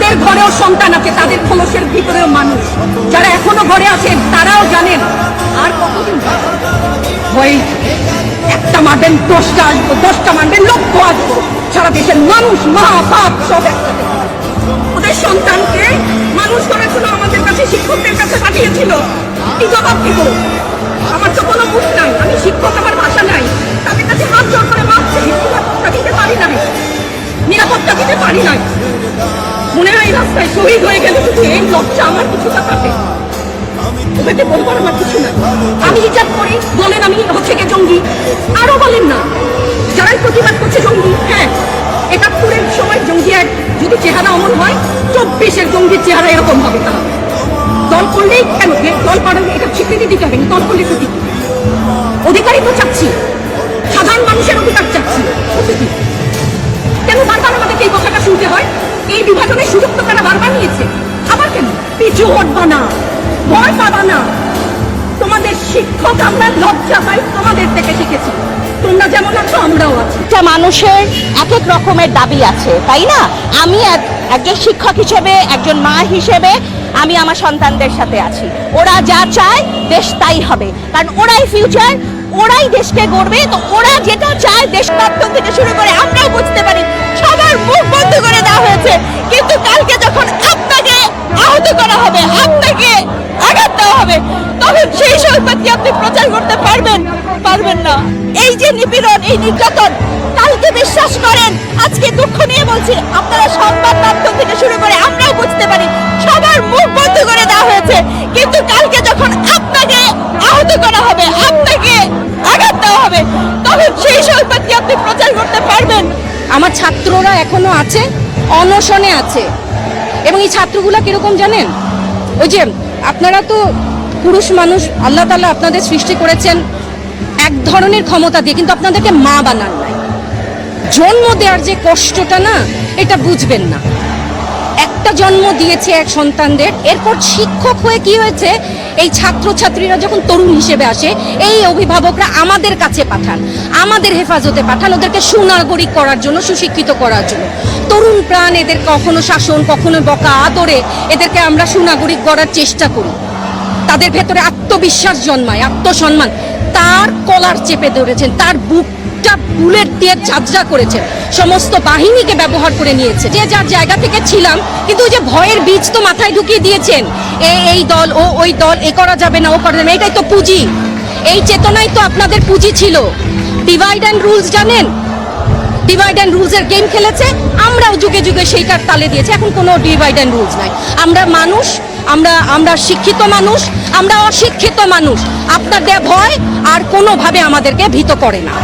তাদের ঘরেও সন্তান আছে, তাদের খোলসের ভিতরেও মানুষ। যারা এখনও ঘরে আছেন তারাও জানেন। আর কতদিন একটা মারবেন, দশটা আসব, দশটা মারবেন, লক্ষ আসব। সারা দেশের মানুষ মা বাপ সব একসাথে। ওদের সন্তানকে মানুষ করেছিল আমাদের কাছে শিক্ষকদের কাছে পাঠিয়েছিল। কি জবাব দিব? আমার তো কোনো মুখ নাই। আমি শিক্ষক, আমার ভাষা নাই। তাদের রাস্তায় শহীদ হয়ে গেলে শুধু এই লজ্জা আমার কিছুটা কাটে ওদেরকে বলবার আমার কিছু না। আমি হিজাব করি বলেন আমি হচ্ছে গিয়ে জঙ্গি। আরও বলেন না। যারাই প্রতিবাদ করছে জঙ্গি হ্যাঁ একাত্তরের সময় জঙ্গি এক যদি চেহারা অমন হয়, চব্বিশের জঙ্গির চেহারা এরকম হবে তাহলে। দল করলেই কেন? দল করার এটা স্বীকৃতি দিতে হবে দল করলে ক্ষতি কি? অধিকারই তো চাচ্ছি। সাধারণ মানুষের অধিকার চাচ্ছি। কেন বারবার আমাদেরকে এই কথাটা শুনতে হয়? এই বিভাজনের সুযোগ তারা বারবার আবার কেন? পিছু হটবা না ভয় পাবা না তোমাদের শিক্ষক আমরা লজ্জা পাই, তোমাদের থেকে শিখেছি। তোমরা যেমন আছো, আমরাও আছি। একটা মানুষের এক এক রকমের দাবি আছে, তাই না? আমি একজন শিক্ষক হিসেবে, একজন মা হিসেবে আমি আমার সন্তানদের সাথে আছি। ওরা যা চায়, দেশ তাই হবে। কারণ ওরাই ফিউচার ওরাই দেশকে গড়বে। তো ওরা যেটা চায়, দেশ থেকে শুরু করে আমরাও বুঝতে পারি। সবার মুখ বন্ধ করে দেওয়া হয়েছে। কিন্তু কালকে যখন আপনাকে আহত করা হবে, আপনাকে আঘাত দেওয়া হবে, তখন সেই সংবাদ আপনি প্রচার করতে পারবেন পারবেন না। এই যে নিপীড়ন, এই নির্যাতন, কালকে বিশ্বাস করেন, আজকে দুঃখ নিয়ে বলছি, আপনারা সংবাদ মাধ্যম থেকে শুরু করে আমরাও বুঝতে পারি, সবার মুখ বন্ধ করে দেওয়া হয়েছে। কিন্তু কালকে যখন আপনাকে আহত করা হবে, আপনাকে আঘাত দেওয়া হবে, তখন সেই সংবাদ আপনি প্রচার করতে পারবেন। আমার ছাত্ররা এখনও আছে, অনশনে আছে। এবং এই ছাত্রগুলা কীরকম জানেন? ওই যে আপনারা তো পুরুষ মানুষ, আল্লাহ তালা আপনাদের সৃষ্টি করেছেন এক ধরনের ক্ষমতা দিয়ে, কিন্তু আপনাদেরকে মা বানান নাই। জন্ম দেওয়ার যে কষ্টটা না, এটা বুঝবেন না। একটা জন্ম দিয়েছে এক সন্তানদের। এরপর শিক্ষক হয়ে কি হয়েছে? এই ছাত্রছাত্রীরা যখন তরুণ হিসেবে আসে, এই অভিভাবকরা আমাদের কাছে পাঠান, আমাদের হেফাজতে পাঠান, ওদেরকে সুনাগরিক করার জন্য, সুশিক্ষিত করার জন্য। তরুণ প্রাণ এদের কখনো শাসন, কখনো বকা আদরে এদেরকে আমরা সুনাগরিক গড়ার চেষ্টা করি। তাদের ভেতরে আত্মবিশ্বাস জন্মায়, আত্মসম্মান। তার কলার চেপে ধরেছেন, তার বুকটা বুলেট দিয়ে ঝাঁঝরা করেছে। সমস্ত বাহিনীকে ব্যবহার করে নিয়েছে। যে যার জায়গা থেকে ছিলাম, কিন্তু ওই যে ভয়ের বীজ তো মাথায় ঢুকিয়ে দিয়েছেন। এ, এই দল, ও, ওই দল, এ করা যাবে না, ও করা যাবে এটাই তো পুঁজি। এই চেতনাই তো আপনাদের পুঁজি ছিল। ডিভাইড অ্যান্ড রুলস জানেন? ডিভাইড অ্যান্ড রুলসের গেম খেলেছে, আমরাও যুগে যুগে সেইটার তালে দিয়েছি। এখন কোনো ডিভাইড অ্যান্ড রুলস নাই। আমরা মানুষ, আমরা আমরা শিক্ষিত মানুষ, আমরা অশিক্ষিত মানুষ। আপনার দেয়া ভয় আর কোনোভাবে আমাদেরকে ভীত করে না।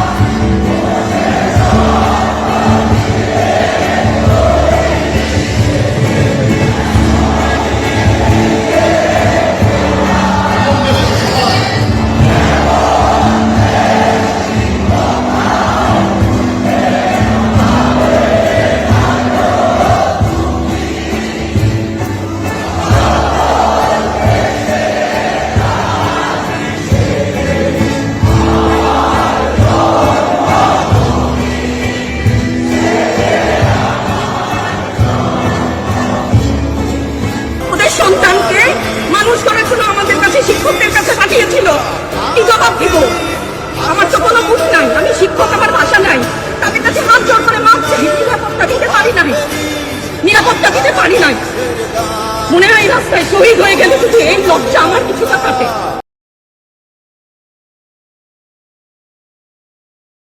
কি জবাব দিব আমার তো কোনো মুখ নাই, আমি শিক্ষক, আমার ভাষা নাই। তাদের কাছে হাত জোর করে মাপছে নিরাপত্তা দিতে পারি নাই। নিরাপত্তা দিতে পারি নাই। মনে হয় রাস্তায় শহীদ হয়ে গেলে শুধু এই লজ্জা, আমার কিছুটা কাটে।